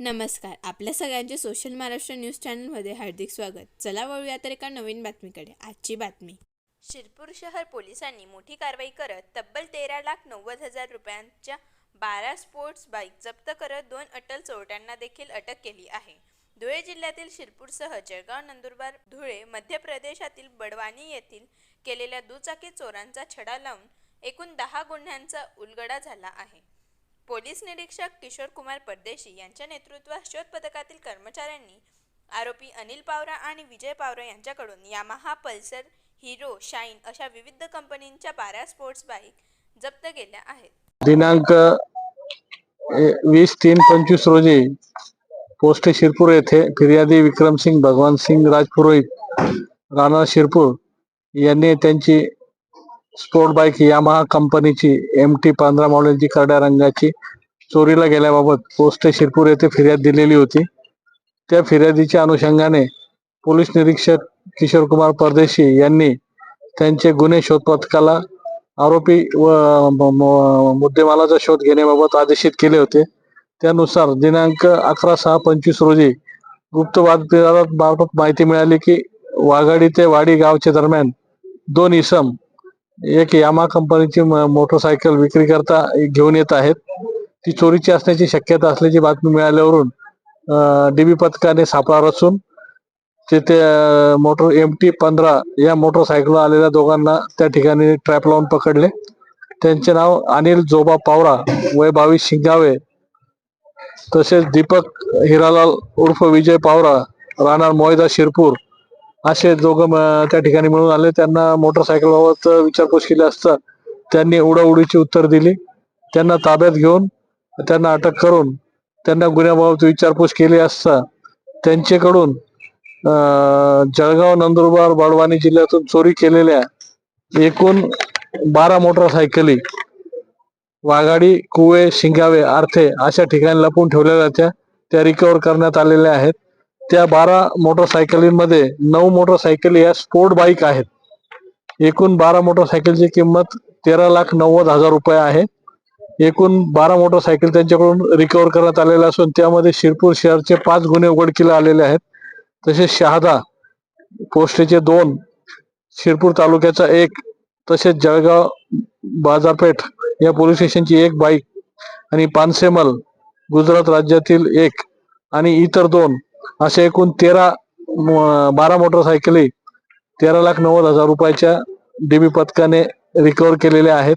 नमस्कार. आपल्या सगळ्यांचे सोशल महाराष्ट्र न्यूज चॅनलमध्ये हार्दिक स्वागत. चला वळूया तर एका नवीन बातमीकडे. आजची बातमी. शिरपूर शहर पोलिसांनी मोठी कारवाई करत तब्बल तेरा लाख नव्वद हजार रुपयांच्या बारा स्पोर्ट्स बाईक जप्त करत दोन अटल चोरट्यांना देखील अटक केली आहे. धुळे जिल्ह्यातील शिरपूरसह जळगाव नंदुरबार धुळे मध्य प्रदेशातील बडवानी येथील केलेल्या दुचाकी चोरांचा छडा लावून एकूण दहा गुन्ह्यांचा उलगडा झाला आहे. पोलीस निरीक्षक किशोर कुमार परदेशी यांच्या नेतृत्वात शोध पथकातील कर्मचाऱ्यांनी आरोपी अनिल पावरा आणि विजय पावरा यांच्याकडून यामाहा पल्सर हिरो शाईन अशा विविध कंपनींच्या बारा स्पोर्ट्स बाईक जप्त केल्या आहेत. दिनांक वीस तीन पंचवीस रोजी पोस्ट शिरपूर येथे फिर्यादी विक्रमसिंग भगवानसिंग राजपुरोहित राणा शिरपूर यांनी त्यांची स्पोर्ट बाईक यामाहा कंपनीची एम टी पंधरा मॉडेलची करड्या रंगाची चोरीला गेल्याबाबत पोस्ट शिरपूर येथे फिर्याद दिलेली होती. त्या फिर्यादीच्या अनुषंगाने पोलीस निरीक्षक किशोर कुमार परदेशी यांनी त्यांचे गुन्हे शोध पथकाला आरोपी व मुद्देमालाचा शोध घेण्याबाबत आदेशित केले होते. त्यानुसार दिनांक अकरा सहा पंचवीस रोजी गुप्त बातमीदारात माहिती मिळाली की वाघाडी ते वाडी गावच्या दरम्यान दोन इसम एक यामा कंपनीची म- मोटरसायकल विक्री करता घेऊन येत आहेत. ती चोरीची असण्याची शक्यता असल्याची बातमी मिळाल्यावरून डीबी पथकाने सापळा रचून तिथे मोटर एम टी पंधरा या मोटरसायकल आलेल्या दोघांना त्या ठिकाणी ट्रॅप लावून पकडले. त्यांचे नाव अनिल जोबा पावरा वय बावीस शिंगावे. तसेच दीपक हिरालाल उर्फ विजय पावरा राहणार मोहिदा शिरपूर. असे दोघं त्या ठिकाणी मिळून आले. त्यांना मोटरसायकल बाबत विचारपूस केली असता त्यांनी उडाउडीची उत्तर दिली. त्यांना ताब्यात घेऊन त्यांना अटक करून त्यांना गुन्ह्याबाबत विचारपूस केली असता त्यांच्याकडून जळगाव नंदुरबार बडवानी जिल्ह्यातून चोरी केलेल्या एकूण बारा मोटरसायकली वाघाडी कुवे शिंगावे आर्थे अशा ठिकाणी लपून ठेवलेल्या त्या त्या रिकव्हर करण्यात आलेल्या आहेत. त्या बारा मोटरसायकलींमध्ये नऊ मोटरसायकल या स्पोर्ट बाईक आहेत. एकूण बारा मोटरसायकलची किंमत तेरा लाख नव्वद हजार रुपये आहे. एकूण बारा मोटरसायकल त्यांच्याकडून रिकव्हर करण्यात आलेल्या असून त्यामध्ये शिरपूर शहरचे पाच गुन्हे उघडकीला आलेले आहेत. तसेच शहादा पोस्टेचे दोन शिरपूर तालुक्याचा एक तसेच जळगाव बाजारपेठ या पोलीस स्टेशनची एक बाईक आणि पानसेमल गुजरात राज्यातील एक आणि इतर दोन असे एकूण तेरा बारा मोटरसायकली तेरा लाख नव्वद हजार रुपयाच्या डीबी पथकाने रिकव्हर केलेल्या आहेत.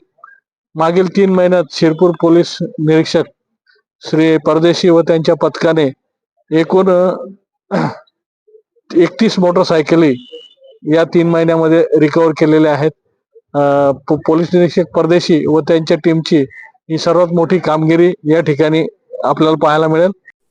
मागील तीन महिन्यात शिरपूर पोलीस निरीक्षक श्री परदेशी व त्यांच्या पथकाने एकूण एकतीस मोटरसायकली या तीन महिन्यामध्ये रिकव्हर केलेल्या आहेत. पोलीस निरीक्षक परदेशी व त्यांच्या टीमची ही सर्वात मोठी कामगिरी या ठिकाणी आपल्याला पाहायला मिळेल.